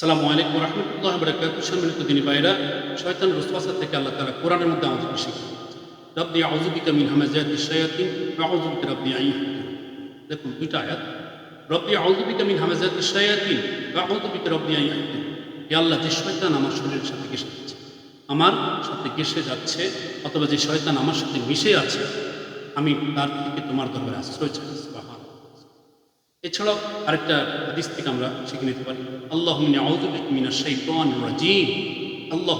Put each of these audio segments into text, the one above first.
সালামু আলাইকুম রহমতুল্লাহ বরকাত সম্মিলিত দিনী ভাইরা শয়তান রসওয়াসা থেকে আল্লাহ তালা কোরআনের মধ্যে আমাদেরকে শিখিয়ে রব্বি আউজুবিকা মিন হামাজাতি শায়াতিন আউজুবিকা রব্বি আইন দেখুন, দুইটা আয়াত। রব্বি আউজুবিকা মিন হামাজাতি শায়াতিন আউজুবিকা রব্বি আইন হে আল্লাহ, যে শয়তান আমার শরীরের সাথে ঘেসে যাচ্ছে, আমার সাথে ঘেসে যাচ্ছে, অথবা যে শয়তান আমার সাথে মিশে আছে, আমি তার থেকে তোমার দরবারে আশ্রয় চাই। এছাড়াও আরেকটা হাদিস থেকে আমরা শিখে নিতে পারি। আল্লাহ আউদুবিক মিনা শাইতান রাজিম। আল্লাহ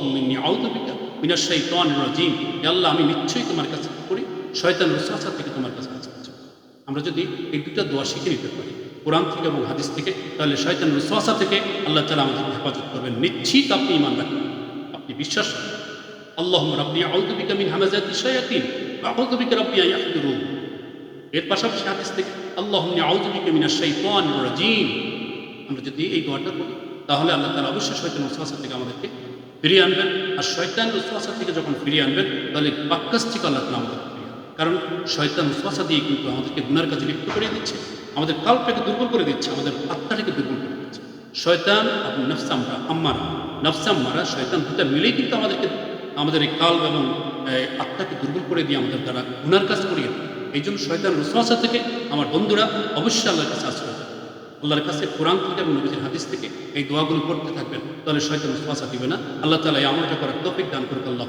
আউদুবিক মিনা শাইতান রাজিম। আল্লাহ, আমি নিশ্চয়ই তোমার কাছে করি? শয়তান রসাসা থেকে তোমার কাছে কাছে কাছে আমরা যদি এই দুটা দোয়া শিখে নিতে পারি, কোরআন থেকে এবং হাদিস থেকে, তাহলে শয়তান রসাসা থেকে আল্লাহ তালা আমাদের হেফাজত করবেন। নিশ্চিত আপনি ইমান রাখবেন আপনি বিশ্বাস রাখবেন। আল্লাহ রব্বি আউদুবিকা মিন হামাজাতি শায়াতিন, ওয়া আউদুবিকা রব্বি এর পাশাপাশি হাদিস থেকে শৈতান আমরা যদি এই দোয়াটা করি, তাহলে আল্লাহ তালা অবশ্যই শয়তান উসওয়াসা থেকে আমাদেরকে ফিরিয়ে আনবেন আর শয়তান উসওয়াসা থেকে যখন ফিরিয়ে আনবেন, তাহলে বাক্যাস থেকে আল্লাহ তালা আমাদের। কারণ শয়তান উসওয়াসা দিয়ে কিন্তু আমাদেরকে গুনার কাজে লিপ্ত করে দিচ্ছে, আমাদের কালটাকে দুর্বল করে দিচ্ছে, আমাদের আত্মাটাকে দুর্বল করে দিচ্ছে শয়তান এবং নফসামরা আম্মারা নফসাম্মারা শয়তান দুটা মিলেই কিন্তু আমাদেরকে, আমাদের এই কাল এবং আত্মাকে দুর্বল করে দিয়ে আমাদের দ্বারা গুনার কাজ করিয়ে। এই জন্য শয়তান রুসমাসা থেকে আমার বন্ধুরা অবশ্যই আল্লাহর কাছে আশ্রয়। আল্লাহর কাছে কোরআন থেকে এবং নবীজির হাদিস থেকে এই দোয়াগুলো পড়তে থাকবেন, তাহলে শয়তান রুসমাসা দিবে না আল্লাহ তালা এই আমলটা করার তফিক দান করুক, আল্লাহ